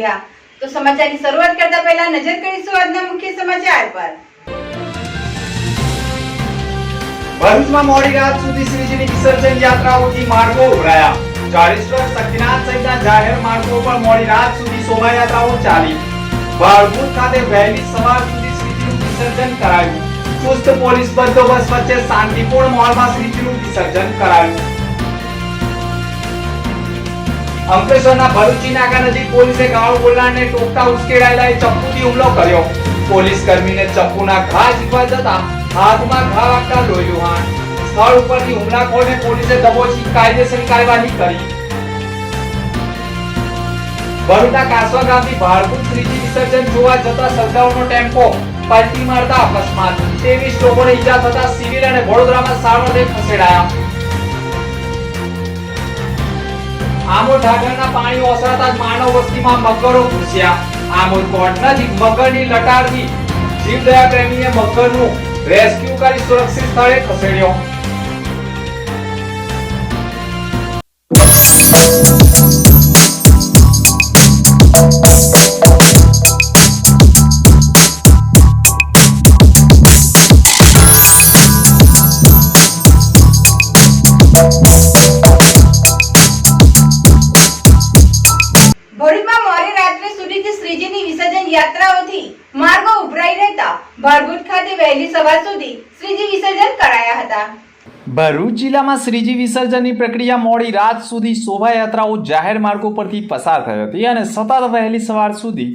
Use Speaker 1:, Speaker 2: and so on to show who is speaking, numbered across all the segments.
Speaker 1: વધ્યા તો સમાચારની શરૂઆત કરતા પહેલા નજર કરીશું આજના મુખ્ય સમાચાર પર.
Speaker 2: ભરૂચમાં મોડી રાત સુધી શ્રીજીની વિસર્જન યાત્રાઓથી માર્ગો ઉભરાયા. ચારેશ્વર શક્તિનાથ સહિતના જાહેર માર્ગો પર મોડી રાત સુધી શોભાયાત્રાઓ ચાલી. બાળભૂત ખાતે વહેલી સવાર સુધી શ્રીજીનું વિસર્જન કરાયું. ચુસ્ત પોલીસ બંદોબસ્ત વચ્ચે શાંતિપૂર્ણ માહોલમાં શ્રીજીનું વિસર્જન કરાયું. અંકલેશ્વરના ભરૂચી નાકા નજીક પોલીસે ગાળો બોલનારને ટોકતા ઉશ્કેરાયેલાએ ચપ્પુથી હુમલો કર્યો. પોલીસ કર્મીને ચપ્પુના ઘા ઝીકવા જતા હાથમાં ઘા વાગતા લોહી લુહાણ સ્થળ ઉપરથી હુમલાખોરને પોલીસે દબોચી કાયદેસર કાર્યવાહી કરી. બરોડા કાસવા ગામથી ભારભૂત ત્રીજી વિસર્જન જોવા જતા શ્રદ્ધાળુનો ટેમ્પો પલટી મારતા અકસ્માત. ત્રેવીસ લોકોને ઈજા થતા સિવિલ અને વડોદરામાં સારવારે ખસેડાયા. આમોદ ઢાઢરના પાણી ઓસરાતા માનવ વસ્તીમાં મગરો ઘૂસ્યા. આમોદ કોટ નજીક મગરની લટારથી જીવદયા પ્રેમીએ મગરનું રેસ્ક્યુ કરી સુરક્ષિત સ્થળે ખસેડ્યો.
Speaker 1: ભરૂચમાં શ્રીજી વિસર્જન કરાયા હતા.
Speaker 2: ભરૂચ જિલ્લામાં શ્રીજી વિસર્જનની પ્રક્રિયા મોડી રાત સુધી શોભાયાત્રાઓ જાહેર માર્ગો પરથી પસાર થઈ હતી અને સતત વહેલી સવાર સુધી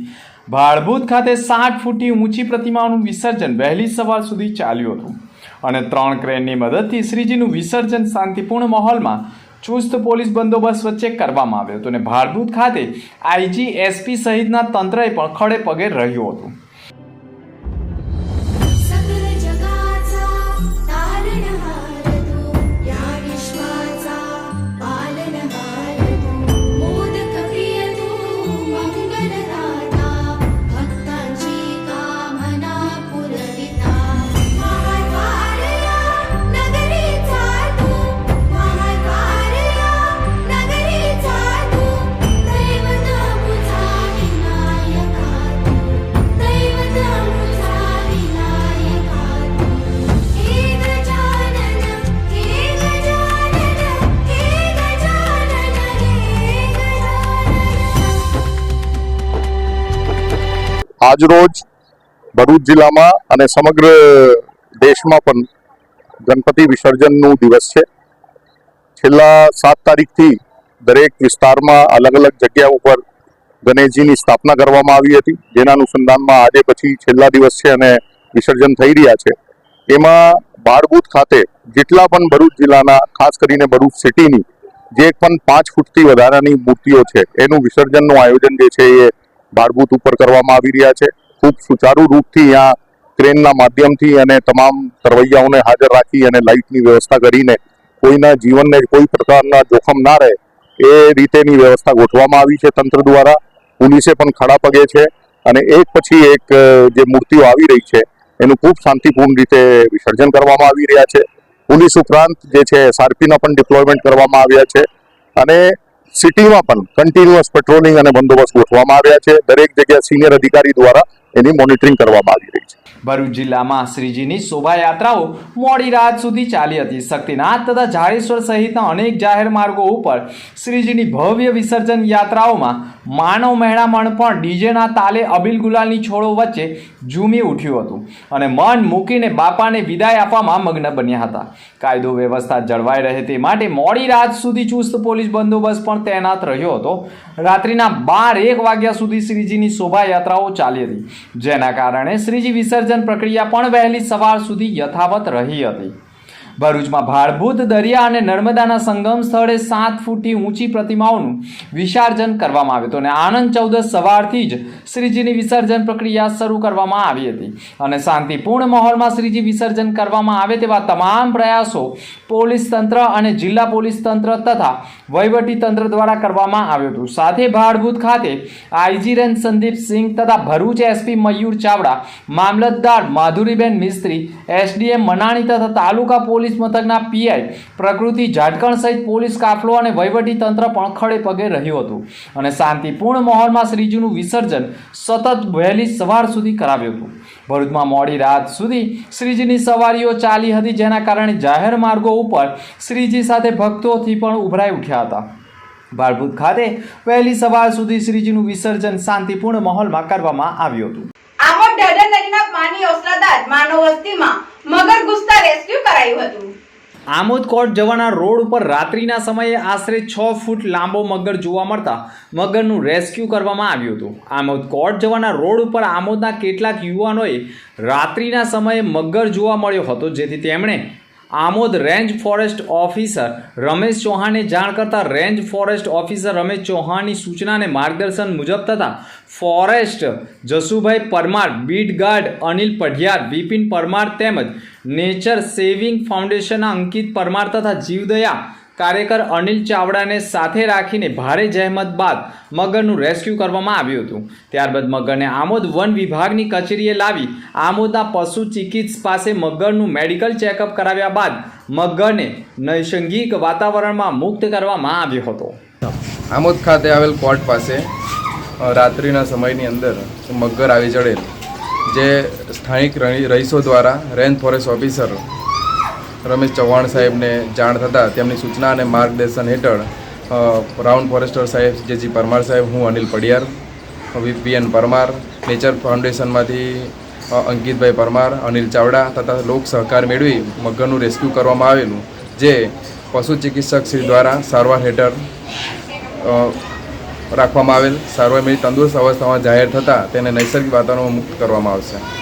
Speaker 2: ભાડભૂત ખાતે સાઠ ફૂટની ઊંચી પ્રતિમાઓનું વિસર્જન વહેલી સવાર સુધી ચાલ્યું હતું. અને ત્રણ ક્રેનની મદદથી શ્રીજીનું વિસર્જન શાંતિપૂર્ણ માહોલમાં ચુસ્ત પોલીસ બંદોબસ્ત વચ્ચે કરવામાં આવ્યો હતો અને ભાડભૂત ખાતે આઈજી, એસપી સહિતના તંત્રએ પણ ખડે પગે રહ્યું હતું.
Speaker 3: આજરોજ ભરૂચ જિલ્લામાં અને સમગ્ર દેશમાં પણ ગણપતિ વિસર્જનનું દિવસ છે. છેલ્લા સાત તારીખથી દરેક વિસ્તારમાં અલગ અલગ જગ્યા ઉપર ગણેશજીની સ્થાપના કરવામાં આવી હતી. જેના અનુસંધાનમાં આજે પછી છેલ્લા દિવસ છે અને વિસર્જન થઈ રહ્યા છે. એમાં બાળભૂત ખાતે જેટલા પણ ભરૂચ જિલ્લાના, ખાસ કરીને ભરૂચ સિટીની, જે પણ પાંચ ફૂટથી વધારાની મૂર્તિઓ છે, એનું વિસર્જનનું આયોજન જે છે એ બાળભૂત ઉપર કરવામાં આવી રહ્યા છે. ખૂબ સુચારુ રૂપથી અહીંયા ક્રેનના માધ્યમથી અને તમામ તરવૈયાઓને હાજર રાખી અને લાઇટની વ્યવસ્થા કરીને કોઈના જીવનને કોઈ પ્રકારના જોખમ ના રહે એ રીતેની વ્યવસ્થા ગોઠવવામાં આવી છે તંત્ર દ્વારા. પોલીસે પણ ખડા પગે છે અને એક પછી એક જે મૂર્તિઓ આવી રહી છે એનું ખૂબ શાંતિપૂર્ણ રીતે વિસર્જન કરવામાં આવી રહ્યા છે. પોલીસ ઉપરાંત જે છે એસઆરપીના પણ ડિપ્લોયમેન્ટ કરવામાં આવ્યા છે અને સિટીમાં પણ કન્ટિન્યુઅસ પેટ્રોલિંગ અને બંદોબસ્ત ગોઠવવામાં આવ્યા છે. દરેક જગ્યાએ સિનિયર અધિકારી દ્વારા એની મોનિટરિંગ કરવામાં આવી રહી છે.
Speaker 2: ભરૂચ જિલ્લામાં શ્રીજીની શોભાયાત્રાઓ મોડી રાત સુધી ચાલી હતી. શક્તિનાથ તથા ઝાડેશ્વર સહિતના અનેક જાહેર માર્ગો ઉપર શ્રીજીની ભવ્ય વિસર્જન યાત્રાઓમાં માનવ મહેણામણ પણ ડીજેના તાલે અબિલ ગુલાલની છોડો વચ્ચે ઝૂમી ઉઠ્યું હતું અને મન મૂકીને બાપાને વિદાય આપવામાં મગ્ન બન્યા હતા. કાયદો વ્યવસ્થા જળવાઈ રહે તે માટે મોડી રાત સુધી ચુસ્ત પોલીસ બંદોબસ્ત પણ તૈનાત રહ્યો હતો. રાત્રિના બાર એક વાગ્યા સુધી શ્રીજીની શોભાયાત્રાઓ ચાલી હતી. જેના કારણે શ્રીજી વિસર્જન પ્રક્રિયા પણ વહેલી સવાર સુધી યથાવત રહી હતી. ભરૂચમાં ભાડભૂત દરિયા અને નર્મદાના સંગમ સ્થળે સાત ફૂટની ઊંચી પ્રતિમાઓનું વિસર્જન કરવામાં આવ્યું હતું અને આનંદ ચૌદસ સવારથી જ શ્રીજીની વિસર્જન પ્રક્રિયા શરૂ કરવામાં આવી હતી. અને શાંતિપૂર્ણ માહોલમાં શ્રીજી વિસર્જન કરવામાં આવે તેવા તમામ પ્રયાસો પોલીસ તંત્ર અને જિલ્લા પોલીસ તંત્ર તથા વહીવટી તંત્ર દ્વારા કરવામાં આવ્યું હતું. સાથે ભાડભૂત ખાતે આઈજી રેન્જ સંદીપ સિંહ તથા ભરૂચ એસપી મયુર ચાવડા, મામલતદાર માધુરીબેન મિસ્ત્રી, એસડીએમ મનાણી તથા તાલુકા પોલીસ પોલીસ મથકના પીઆઈ પ્રકૃતિ ઝાટકણ સહિત પોલીસ કાફલો અને વહીવટી તંત્ર પણ ખડે પગે રહ્યું હતું અને શાંતિપૂર્ણ માહોલમાં શ્રીજીનું વિસર્જન સતત વહેલી સવાર સુધી કરાવ્યું હતું. ભરૂચમાં મોડી રાત સુધી શ્રીજીની સવારીઓ ચાલી હતી, જેના કારણે જાહેર માર્ગો ઉપર શ્રીજી સાથે ભક્તોથી પણ ઉભરાઈ ઉઠ્યા હતા. બાળભૂત ખાતે વહેલી સવાર સુધી શ્રીજીનું વિસર્જન શાંતિપૂર્ણ માહોલમાં કરવામાં આવ્યું હતું.
Speaker 1: આમોદ દાદા નદીના પાણી ઓસલાતા માનવ વસ્તીમાં મગર ઘૂસતા રેસ્ક્યુ કરાયું હતું.
Speaker 2: આમોદ જવાના રોડ ઉપર રાત્રિના સમયે આશરે છ ફૂટ લાંબો મગર જોવા મળતા મગરનું રેસ્ક્યુ કરવામાં આવ્યું હતું. આમોદ કોટ જવાના રોડ ઉપર આમોદના કેટલાક યુવાનોએ રાત્રિના સમયે મગર જોવા મળ્યો હતો, જેથી તેમણે Amod range forest officer Ramesh ચૌહાણને જાણ કરતા રેન્જ ફોરેસ્ટ ઓફિસર રમેશ ચૌહાણની સૂચનાને માર્ગદર્શન મુજબ તથા forest Jasubhai Parmar, beat guard Anil Padhiyar, Vipin Parmar તેમજ નેચર સેવિંગ ફાઉન્ડેશનના અંકિત પરમાર તથા જીવદયા કાર્યકર અનિલ ચાવડાને સાથે રાખીને ભારે જહેમત બાદ મગરનું રેસ્ક્યુ કરવામાં આવ્યું હતું. ત્યારબાદ મગરને આમોદ વન વિભાગની કચેરીએ લાવી આમોદના પશુ ચિકિત્સ પાસે મગરનું મેડિકલ ચેકઅપ કરાવ્યા બાદ મગરને નૈસર્ગિક વાતાવરણમાં મુક્ત કરવામાં આવ્યો હતો.
Speaker 4: આમોદ ખાતે આવેલ કોર્ટ પાસે રાત્રિના સમયની અંદર મગર આવી ચડેલ જે સ્થાનિક રહીશો દ્વારા range forest officer Ramesh Chauhan સાહેબને જાણ થતાં તેમની સૂચના અને માર્ગદર્શન હેઠળ રાઉન્ડ ફોરેસ્ટર સાહેબ જે જી પરમાર સાહેબ, હું અનિલ પડિયાર વીપીએન પરમાર, નેચર ફાઉન્ડેશનમાંથી અંકિતભાઈ પરમાર, અનિલ ચાવડા તથા લોક સહકાર મેળવી મગરનું રેસ્ક્યુ કરવામાં આવેલું, જે પશુ ચિકિત્સક શ્રી દ્વારા સારવાર હેઠળ રાખવામાં આવેલ, સારવાર મેળવી તંદુરસ્ત અવસ્થામાં જાહેર થતાં તેને નૈસર્ગિક વાતાવરણમાં મુક્ત કરવામાં આવશે.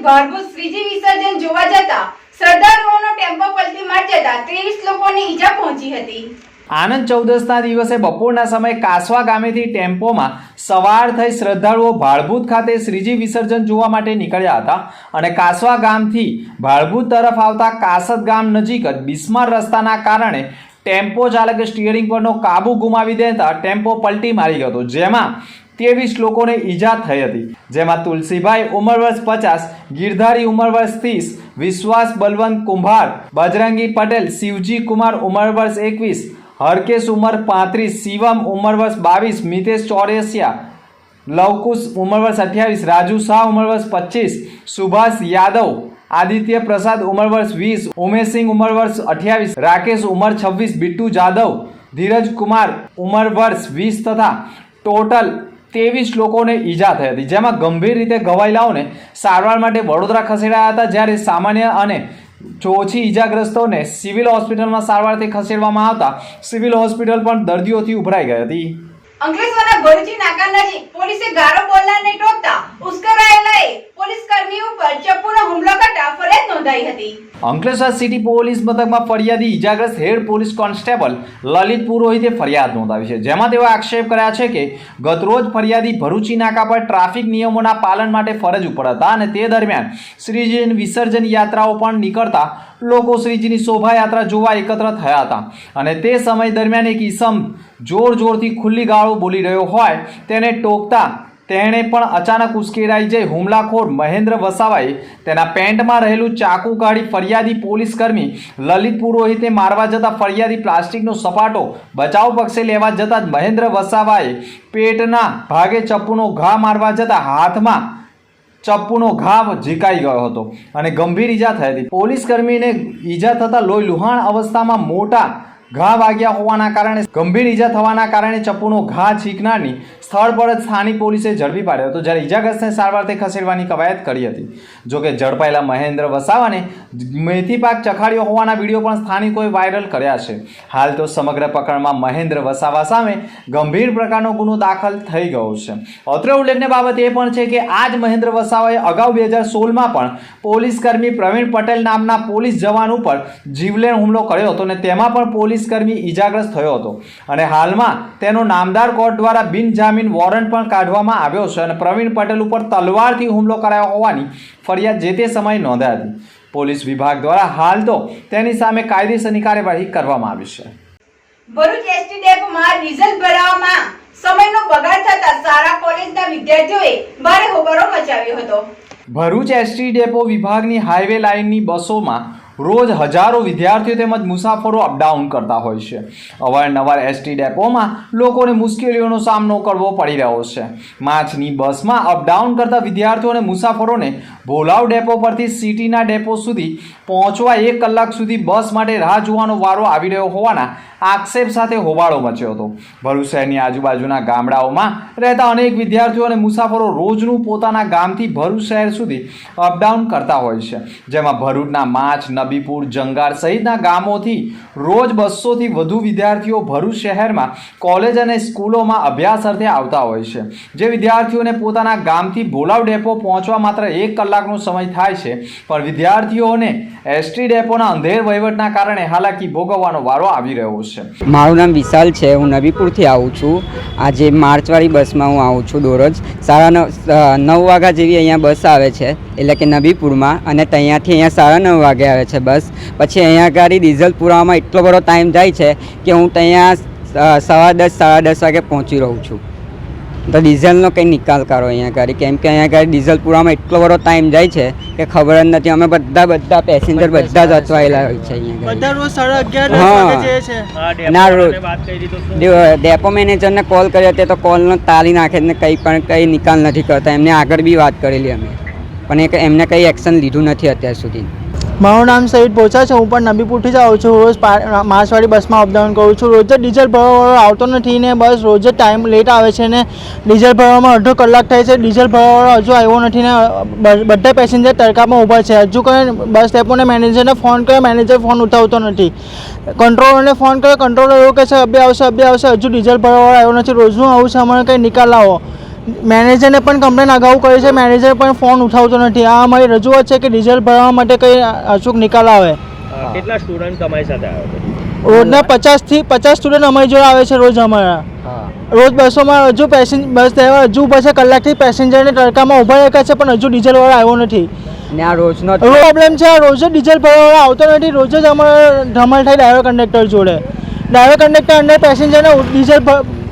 Speaker 1: ભારભૂત શ્રીજી વિસર્જન જોવા જતા શ્રદ્ધાળુઓનો ટેમ્પો પલટી માર ત્રેવીસ લોકોને ઈજા પહોંચી હતી.
Speaker 2: આનંદ ચૌદસના દિવસે બપોરના સમયે કાસવા ગામેથી ટેમ્પોમાં સવાર થઈ શ્રદ્ધાળુઓ ભાળભૂત ખાતે શ્રીજી વિસર્જન જોવા માટે નીકળ્યા હતા અને કાસવા ગામથી ભાળભૂત તરફ આવતા કાસદ ગામ નજીક જ બિસ્માર રસ્તાના કારણે ટેમ્પો ચાલકે સ્ટીયરિંગ પરનો કાબુ ગુમાવી દેતા ટેમ્પો પલટી મારી ગયો જેમાં ત્રેવીસ લોકોને ઈજા થઈ હતી, જેમાં તુલસીભાઈ ઉંમર વર્ષ પચાસ, ગિરધારી ઉંમર વર્ષ ત્રીસ, વિશ્વાસ બલવંત કુંભાર, બજરંગી પટેલ, શિવજી કુમાર ઉંમર વર્ષ એકવીસ, હરકેશ ઉંમર પાંત્રીસ, શિવમ ઉંમર વર્ષ બાવીસ, મિતેશ ચોરેસિયા લવકુશ ઉંમર વર્ષ અઠ્યાવીસ, રાજુ શાહ ઉંમર વર્ષ પચીસ, સુભાષ યાદવ, આદિત્ય પ્રસાદ ઉંમર વર્ષ વીસ, ઉમેશસિંહ ઉંમર વર્ષ અઠ્યાવીસ, રાકેશ ઉંમર છવ્વીસ, બિટ્ટુ જાદવ, ધીરજ કુમાર ઉંમર વર્ષ વીસ તથા ટોટલ ત્રેવીસ લોકોને ઈજા થઈ હતી. જેમાં ગંભીર રીતે ઘવાયેલાઓને સારવાર માટે વડોદરા ખસેડાયા હતા, જ્યારે સામાન્ય અને ઓછી ઈજાગ્રસ્તોને સિવિલ હોસ્પિટલમાં સારવારથી ખસેડવામાં આવતા સિવિલ હોસ્પિટલ પણ દર્દીઓથી ઉભરાઈ ગઈ હતી.
Speaker 1: અંકલેશ્વરના ભરૂચી નાકા નજીક પોલીસે ગારો બોલનારને ટોકતા. ઉશ્કેરાયેલા પોલીસ કર્મી ઉપર ચપ્પુનો હુમલો કરતા ફરિયાદ નોંધાઈ હતી.
Speaker 2: અંકલેશ્વર સિટી પોલીસ મથકમાં ફરિયાદી ઇજાગ્રસ્ત હેડ પોલીસ કોન્સ્ટેબલ લલિત પુરોહિતે ફરિયાદ નોંધાવી છે, જેમાં તેઓ આક્ષેપ કર્યા છે કે ગતરોજ ફરિયાદી ભરૂચી નાકા પર ટ્રાફિક નિયમોના પાલન માટે ફરજ ઉપર હતા અને તે દરમિયાન શ્રીજીની વિસર્જન યાત્રાઓ પણ નીકળતા લોકો શ્રીજીની શોભાયાત્રા જોવા એકત્ર થયા હતા. અને તે સમય દરમિયાન એક ઈસમ જોર જોરથી ખુલ્લી ગાળો બોલી રહ્યો હોય તેને ટોકતા તેણે પણ અચાનક ઉશ્કેરાઈ જઈ હુમલાખોર મહેન્દ્ર વસાવાએ તેના પેન્ટમાં રહેલું ચાકુ કાઢી ફરિયાદી પોલીસ કર્મી લલિત પુરોહિતે મારવા જતા ફરિયાદી પ્લાસ્ટિકનો સપાટો બચાવ પક્ષે લેવા જતા જ મહેન્દ્ર વસાવાએ પેટના ભાગે ચપ્પુનો ઘા મારવા જતા હાથમાં ચપ્પુનો ઘા ઝીકાઈ ગયો હતો અને ગંભીર ઈજા થઈ હતી. પોલીસ કર્મીને ઈજા થતાં લોહી લુહાણ અવસ્થામાં મોટા ઘા વાગ્યા હોવાના કારણે, ગંભીર ઈજા થવાના કારણે ચપ્પુનો ઘા છીંકનારની સ્થળ પર જ સ્થાનિક પોલીસે ઝડપી પાડ્યો હતો. જ્યારે ઈજાગ્રસ્તને સારવારથી ખસેડવાની કવાયત કરી હતી. જોકે ઝડપાયેલા મહેન્દ્ર વસાવાને મેથી પાક ચખાડ્યો હોવાના વીડિયો પણ સ્થાનિકોએ વાયરલ કર્યા છે. હાલ તો સમગ્ર પ્રકરણમાં મહેન્દ્ર વસાવા સામે ગંભીર પ્રકારનો ગુનો દાખલ થઈ ગયો છે. અત્રે ઉલ્લેખની બાબત એ પણ છે કે આ જ મહેન્દ્ર વસાવાએ અગાઉ બે હજાર સોળમાં પણ પોલીસકર્મી પ્રવીણ પટેલ નામના પોલીસ જવાન ઉપર જીવલેણ હુમલો કર્યો હતો અને તેમાં પણ પોલીસ કર્મી ઈજાગ્રસ્ત થયો હતો. અને હાલમાં તેનો નામદાર કોર્ટ દ્વારા બિનજામીન વોરંટ પણ કાઢવામાં આવ્યો છે અને પ્રવીણ પટેલ ઉપર તલવારથી હુમલો કરાયો હોવાની ફરિયાદ જે તે સમયે નોંધાઈ હતી. પોલીસ વિભાગ દ્વારા હાલ તો તેની સામે કાયદેસરની કાર્યવાહી કરવામાં આવી છે.
Speaker 1: ભરૂચ એસટી ડેપોમાં ડીઝલ ભરાવામાં સમયનો બગાડ થતા સારા કોલેજના વિદ્યાર્થીઓએ ભારે હોબાળો મચાવ્યો હતો.
Speaker 2: ભરૂચ એસટી ડેપો વિભાગની હાઈવે લાઇનની બસોમાં રોજ હજારો વિદ્યાર્થીઓ તેમજ મુસાફરો અપડાઉન કરતા હોય છે. અવારનવાર એસટી ડેપોમાં લોકોને મુશ્કેલીઓનો સામનો કરવો પડી રહ્યો છે. માછની બસમાં અપડાઉન કરતા વિદ્યાર્થીઓ અને મુસાફરોને ભોલાવ ડેપો પરથી સિટીના ડેપો સુધી પહોંચવા એક કલાક સુધી બસ માટે રાહ જોવાનો વારો આવી રહ્યો હોવાના આક્ષેપ સાથે હોબાળો મચ્યો હતો. ભરૂચ શહેરની આજુબાજુના ગામડાઓમાં રહેતા અનેક વિદ્યાર્થીઓ અને મુસાફરો રોજનું પોતાના ગામથી ભરૂચ શહેર સુધી અપડાઉન કરતા હોય છે. જેમાં ભરૂચના માચ નબીપુર જંગાર સહિતના ગામોથી રોજ બસોથી વધુ વિદ્યાર્થીઓ ભરૂચ શહેરમાં કોલેજ અને સ્કૂલોમાં અભ્યાસ અર્થે આવતા હોય છે. જે વિદ્યાર્થીઓને પોતાના ગામથી ભોલાવ ડેપો પહોંચવા માત્ર એક કલાકનો સમય થાય છે, પણ વિદ્યાર્થીઓને એસટી ડેપોના અંધેર વહીવટના કારણે હાલાકી ભોગવવાનો વારો આવી રહ્યો છે.
Speaker 5: મારું નામ વિશાલ છે, હું નવીપુરથી આવું છું. આજે માર્ચવાળી બસમાં હું આવું છું દરરોજ. સાડા નવ નવ વાગ્યા જેવી અહીંયા બસ આવે છે, એટલે કે નબીપુરમાં અને ત્યાંથી અહીંયા સાડા નવ વાગે આવે છે. બસ. પછી અહીંયા ગાડી ડીઝલ પુરાવામાં એટલો બધો ટાઈમ જાય છે કે હું ત્યાં સવા દસ સાડા દસ વાગે પહોંચી રહું છું. તો ડીઝલનો કંઈ નિકાલ કરો અહીંયા ગાડી. કેમ કે અહીંયા ગાડી ડીઝલ પુરાવામાં એટલો બધો ટાઈમ જાય છે કે ખબર જ નથી. અમે બધા બધા પેસેન્જર બધા જ અચવાયેલા હોય છે અહીંયા
Speaker 6: છે.
Speaker 5: ના રોજ. ડેપો મેનેજરને કોલ કર્યો તે તો કોલનો તાલી નાખે ને કંઈ પણ કંઈ નિકાલ નથી કરતા. એમને આગળ બી વાત કરેલી અમે. પણ એ એમને કંઈ એક્શન લીધું નથી અત્યાર સુધી.
Speaker 6: મારું નામ સહિત પોચા છે, હું પણ નબીપુરથી જ આવું છું. રોજ માર્ચવાળી બસમાં અપડાઉન કરું છું. રોજ ડીઝલ ભરવાવાળો આવતો નથી ને બસ રોજ જ ટાઈમ લેટ આવે છે ને ડીઝલ ભરવામાં અડધો કલાક થાય છે. ડીઝલ ભરવાવાળો હજુ આવ્યો નથી ને બધા પેસેન્જર તડકામાં ઊભા છે. હજુ કોઈ બસ ડેપોને મેનેજરને ફોન કર્યો મેનેજર ફોન ઉઠાવતો નથી. કંટ્રોલરને ફોન કર્યો કંટ્રોલર એવું કહે છે અબે આવશે અબે આવશે. હજુ ડીઝલ ભરવાવાળો આવ્યો નથી. રોજનું આવું છે અમારે કંઈ નિકાલ લાવો. મેનેજરને પણ કમ્પ્લેન અગાઉ કરી છે. મેનેજર પણ ફોન ઉઠાવતો નથી. આ અમારી રજૂઆત છે કે ડીઝલ ભરવા માટે કંઈ અચૂક નિકાલ આવે.
Speaker 7: કેટલા સ્ટુડન્ટ તમારી સાથે આવે હતો
Speaker 6: રોજના પચાસથી પચાસ સ્ટુડન્ટ અમારી જોડે આવે છે રોજ અમારા. રોજ બસોમાં હજુ પેસેન્જ બસ તહેવાર હજુ છે કલાકથી પેસેન્જરને તડકામાં ઊભા રાખ્યા છે પણ હજુ ડીઝલવાળો આવ્યો નથી.
Speaker 5: ને આ રોજનો
Speaker 6: પ્રોબ્લેમ છે રોજ જ ડીઝલ ભરવાવાળો આવતો નથી. રોજ જ અમારો ધમાલ થાય ડ્રાઈવર કંડક્ટર જોડે. ડ્રાઈવર કંડક્ટર અંદર પેસેન્જરને ડીઝલ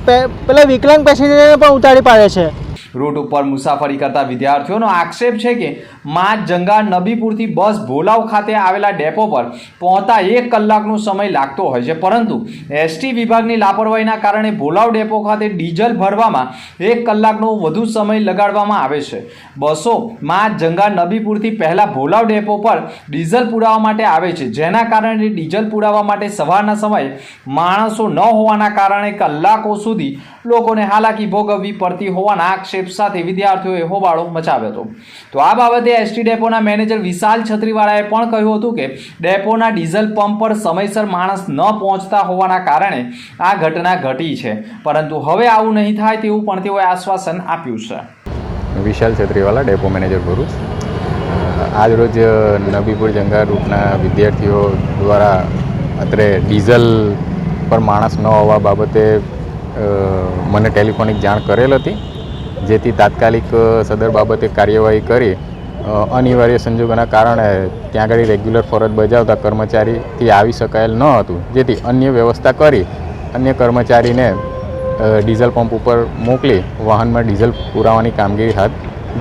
Speaker 6: પેલા વિકલાંગ પેસેન્જરને પણ ઉતારી પાડે છે.
Speaker 2: રૂટ ઉપર મુસાફરી કરતા વિદ્યાર્થીઓનો આક્ષેપ છે કે માં જંગા નબીપુરથી બસ ભોલાવ ખાતે આવેલા ડેપો પર પહોંચતા એક કલાકનો સમય લાગતો હોય છે. પરંતુ એસટી વિભાગની લાપરવાહીના કારણે ભોલાવ ડેપો ખાતે ડીઝલ ભરવામાં એક કલાકનો વધુ સમય લગાડવામાં આવે છે. બસો માં જંગા નબીપુરથી પહેલાં ભોલાવ ડેપો પર ડીઝલ પુરાવા માટે આવે છે. જેના કારણે ડીઝલ પુરાવા માટે સવારના સમયે માણસો ન હોવાના કારણે કલાકો સુધી લોકોને હાલાકી ભોગવવી પડતી હોવાના આક્ષેપ સાથે વિદ્યાર્થીઓએ હોબાળો મચાવ્યો હતો. તો આ બાબતે એસટી ડેપોના મેનેજર વિશાલ છત્રીવાળાએ પણ કહ્યું હતું કે ડેપોના ડીઝલ પંપ પર સમયસર માણસ ન પહોંચતા હોવાના કારણે આ ઘટના ઘટી છે. પરંતુ હવે આવું નહીં થાય તેવું પણ તેઓએ આશ્વાસન આપ્યું છે.
Speaker 8: Vishal Chhatriwala, depot manager Bharuch. આજરોજ નબીપુર જંગા રૂટના વિદ્યાર્થીઓ દ્વારા અત્રે ડીઝલ પર માણસ ન હોવા બાબતે મને ટેલિફોનિક જાણ કરેલ હતી, જેથી તાત્કાલિક સદર બાબતે કાર્યવાહી કરી અનિવાર્ય સંજોગોના કારણે ત્યાં આગળ રેગ્યુલર ફરજ બજાવતા કર્મચારીથી આવી શકાયેલ ન હતું. જેથી અન્ય વ્યવસ્થા કરી અન્ય કર્મચારીને ડીઝલ પંપ ઉપર મોકલી વાહનમાં ડીઝલ પુરાવાની કામગીરી હાથ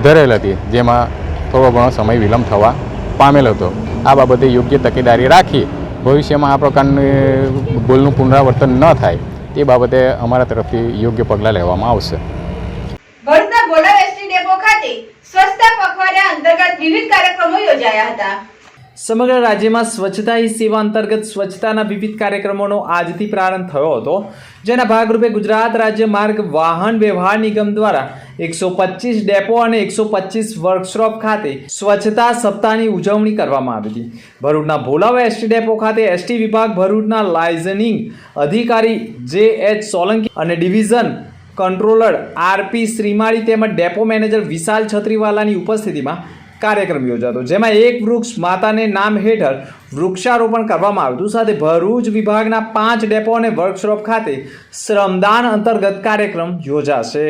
Speaker 8: ધરેલ હતી, જેમાં થોડો ઘણો સમય વિલંબ થવા પામેલ હતો. આ બાબતે યોગ્ય તકેદારી રાખી ભવિષ્યમાં આ પ્રકારની ભૂલનું પુનરાવર્તન ન થાય, તે બાબતે અમારા તરફથી યોગ્ય પગલાં લેવામાં આવશે.
Speaker 1: ભરૂચના ગોલા એસટી ડેપો ખાતે સ્વચ્છતા પખવાડિયા અંતર્ગત વિવિધ કાર્યક્રમો યોજાયા હતા.
Speaker 2: સમગ્ર રાજ્યમાં સ્વચ્છતા હી સેવા અંતર્ગત સ્વચ્છતાના વિવિધ કાર્યક્રમોનો આજથી પ્રારંભ થયો હતો. જેના ભાગરૂપે ગુજરાત રાજ્ય માર્ગ વાહન વ્યવહાર નિગમ દ્વારા એકસો પચીસ ડેપો અને એકસો પચીસ વર્કશોપ ખાતે સ્વચ્છતા સપ્તાહની ઉજવણી કરવામાં આવી હતી. ભરૂચના ભોલાવ એસટી ડેપો ખાતે એસટી વિભાગ ભરૂચના લાઇઝનિંગ અધિકારી જે એચ સોલંકી અને ડિવિઝન કંટ્રોલર આરપી શ્રીમાળી તેમજ ડેપો મેનેજર વિશાલ છત્રીવાલાની ઉપસ્થિતિમાં કાર્યક્રમ યોજાતો, જેમાં એક વૃક્ષ માતાને નામ હેઠળ વૃક્ષારોપણ કરવામાં આવ્યું હતું. સાથે ભરૂચ વિભાગના પાંચ ડેપો અને વર્કશોપ ખાતે શ્રમદાન અંતર્ગત કાર્યક્રમ યોજાશે.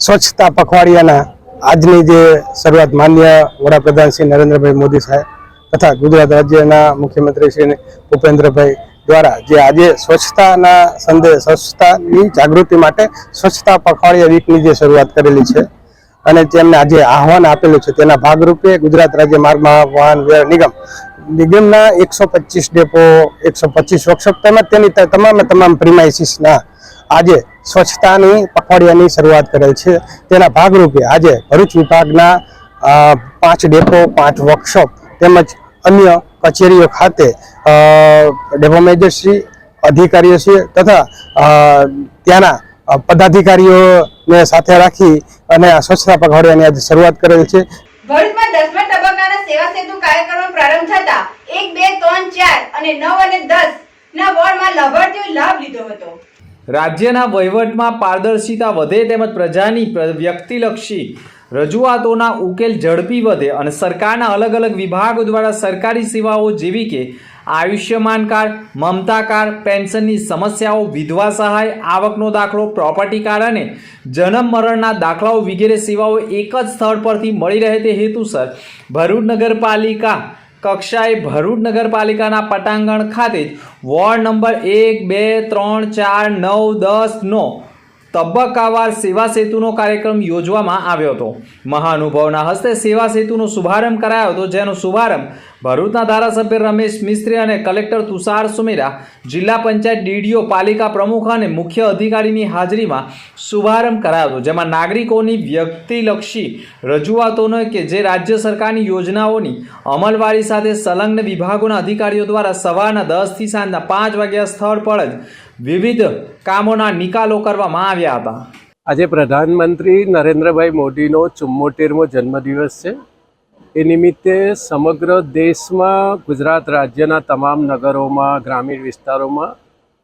Speaker 9: સ્વચ્છતા પખવાડિયાના આજની જે શરૂઆત માન્ય વડાપ્રધાન શ્રી નરેન્દ્રભાઈ મોદી સાહેબ તથા ગુજરાત રાજ્યના મુખ્યમંત્રી શ્રી ભૂપેન્દ્રભાઈ દ્વારા જે આજે સ્વચ્છતાના સંદેશ, સ્વચ્છતાની જાગૃતિ માટે સ્વચ્છતા પખવાડિયા વીકની જે શરૂઆત કરેલી છે અને તેમને આજે આહવાન આપેલું છે, તેના ભાગરૂપે ગુજરાત રાજ્ય માર્ગ વાહન વ્યવહાર નિગમ નિગમના એકસો પચીસ ડેપો, એકસો પચીસ વર્કશોપ તેમજ તેની તમામે તમામ પ્રિમાઇસીસના આજે સ્વચ્છતાની પખવાડિયાની શરૂઆત કરેલ છે. તેના ભાગરૂપે આજે ભરૂચ વિભાગના પાંચ ડેપો, પાંચ વર્કશોપ તેમજ અન્ય કચેરીઓ ખાતે ડેપો અધિકારીઓ અધિકારીઓશ્રી તથા ત્યાંના પદાધિકારીઓને સાથે રાખી અને આ સ્વચ્છતા પખવાડિયાની આજે શરૂઆત કરેલ છે.
Speaker 1: ભરૂચમાં દસમા તબક્કાના સેવા સેતુ કાર્યક્રમનો પ્રારંભ થતા એક બે ત્રણ ચાર અને નવ અને દસ ના વોર્ડમાં લાભાર્થીઓએ લાભ લીધો હતો.
Speaker 2: રાજ્યના વહીવટમાં પારદર્શિતા વધે તેમજ પ્રજાની વ્યક્તિલક્ષી રજૂઆતોના ઉકેલ ઝડપી વધે અને સરકારના અલગ અલગ વિભાગો દ્વારા સરકારી સેવાઓ જેવી કે આયુષ્યમાન કાર્ડ, મમતા કાર્ડ, પેન્શનની સમસ્યાઓ, વિધવા સહાય, આવકનો દાખલો, પ્રોપર્ટી કાર્ડ અને જન્મ મરણના દાખલાઓ વગેરે સેવાઓ એક જ સ્થળ પરથી મળી રહે તે હેતુસર ભરૂચ નગરપાલિકા કક્ષાએ ભરૂચ નગરપાલિકાના પટાંગણ ખાતે વોર્ડ નંબર એક, બે, ત્રણ, ચાર, નવ દસનો તબક્કાવાર સેવા સેતુનો કાર્યક્રમ યોજવામાં આવ્યો હતો. મહાનુભાવના હસ્તે સેવા સેતુનો શુભારંભ કરાયો હતો, જેનો શુભારંભ ભરૂચના ધારાસભ્ય રમેશ મિસ્ત્રી અને કલેક્ટર તુષાર સુમેરા, જિલ્લા પંચાયત ડીડીઓ પાલિકા પ્રમુખ અને મુખ્ય અધિકારીની હાજરીમાં શુભારંભ કરાયો હતો. જેમાં નાગરિકોની વ્યક્તિલક્ષી રજૂઆતોનો કે જે રાજ્ય સરકારની યોજનાઓની અમલવારી સાથે સંલગ્ન વિભાગોના અધિકારીઓ દ્વારા સવારના દસથી સાંજના પાંચ વાગ્યા સ્થળ પર જ વિવિધ કામોના નિકાલો કરવામાં આવ્યા હતા.
Speaker 10: આજે પ્રધાનમંત્રી નરેન્દ્રભાઈ મોદીનો ચુમ્મોતેરમો જન્મદિવસ છે. એ નિમિત્તે સમગ્ર દેશમાં, ગુજરાત રાજ્યના તમામ નગરોમાં, ગ્રામીણ વિસ્તારોમાં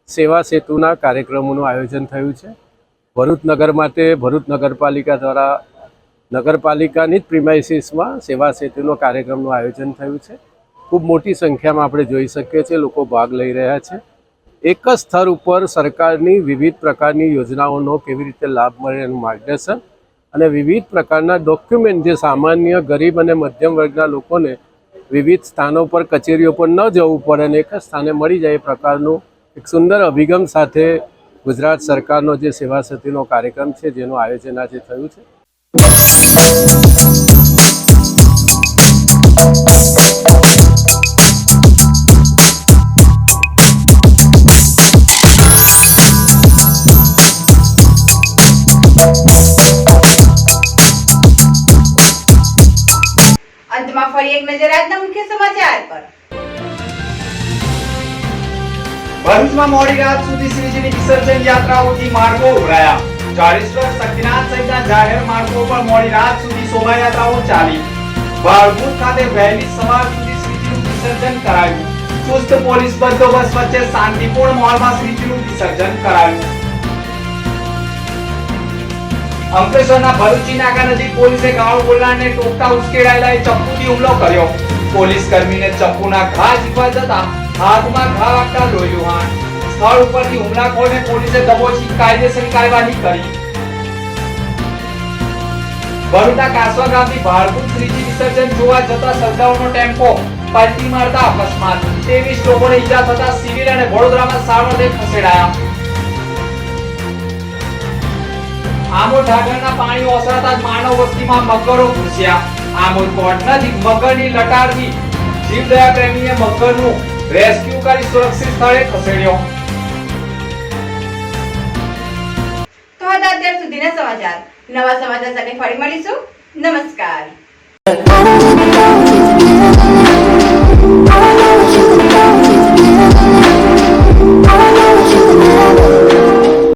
Speaker 10: સેવા સેતુના કાર્યક્રમોનું આયોજન થયું છે. ભરૂચ નગર માટે ભરૂચ નગરપાલિકા દ્વારા નગરપાલિકાની જ પ્રિમાઇસીસમાં સેવા સેતુનો કાર્યક્રમનું આયોજન થયું છે. ખૂબ મોટી સંખ્યામાં આપણે જોઈ શકીએ છીએ, લોકો ભાગ લઈ રહ્યા છે. એક જ સ્થળ ઉપર સરકારની વિવિધ પ્રકારની યોજનાઓનો કેવી રીતે લાભ મળે એનું માર્ગદર્શન અને વિવિધ પ્રકારના ડોક્યુમેન્ટ જે સામાન્ય ગરીબ અને મધ્યમ વર્ગના લોકોને વિવિધ સ્થાનો પર કચેરીઓ પર ન જવું પડે અને એક જ સ્થાને મળી જાય એ પ્રકારનું એક સુંદર અભિગમ સાથે ગુજરાત સરકારનો જે સેવા સતીનો કાર્યક્રમ છે, જેનું આયોજન આજે થયું છે.
Speaker 1: ફરી એક નજર આજના મુખ્ય સમાચાર પર.
Speaker 2: ભરૂચમાં મોડી રાત સુધી શ્રીજીની વિસર્જન યાત્રાઓથી માર્ગો ઉભરાયા. ચારેશ્વર શક્તિનાથ સહિતના જાહેર માર્ગો પર મોડી રાત સુધી શોભાયાત્રાઓ ચાલી. બાળભૂત ખાતે વહેલી સવાર સુધી શ્રીજીનું વિસર્જન કરાયું. ચુસ્ત પોલીસ બંદોબસ્ત વચ્ચે શાંતિપૂર્ણ માહોલમાં શ્રીજીનું વિસર્જન કરાયું. અંકલેશ્વરના ભરૂચી નાકા નજીક પોલીસે ગાળો બોલનારને ટોકતા ઉશ્કેરાયેલા ચપ્પુથી હુમલો કર્યો. પોલીસ કર્મીને ચપ્પુના ઘા ઝીકવા જતા હાથમાં ઘા વાગતા લોહી સ્થળ ઉપરથી હુમલાખોરને પોલીસે દબોચી કાયદેસર કાર્યવાહી કરી. બરોડા કાસવા ગામથી ભાળકું ત્રીજી વિસર્જન જોવા જતા શ્રદ્ધાળુનો ટેમ્પો પલટી મારતા અકસ્માત. ત્રેવીસ લોકોને ઈજા થતા સિવિલ અને વડોદરામાં સારવારે ખસેડાયા. આમોદ ઢાગરના પાણી ઓસરાતા માનવ વસ્તીમાં મગરો ઘૂસ્યા. આમોદ કોટ નજીક મગરની લટારથી જીવદયા પ્રેમીએ મગરનું રેસ્ક્યુ કરી સુરક્ષિત સ્થળે ખસેડ્યો.
Speaker 1: તો હતા અત્યાર સુધીના સમાચાર. નવા સમાચાર સાથે ફરી મળીશું. નમસ્કાર.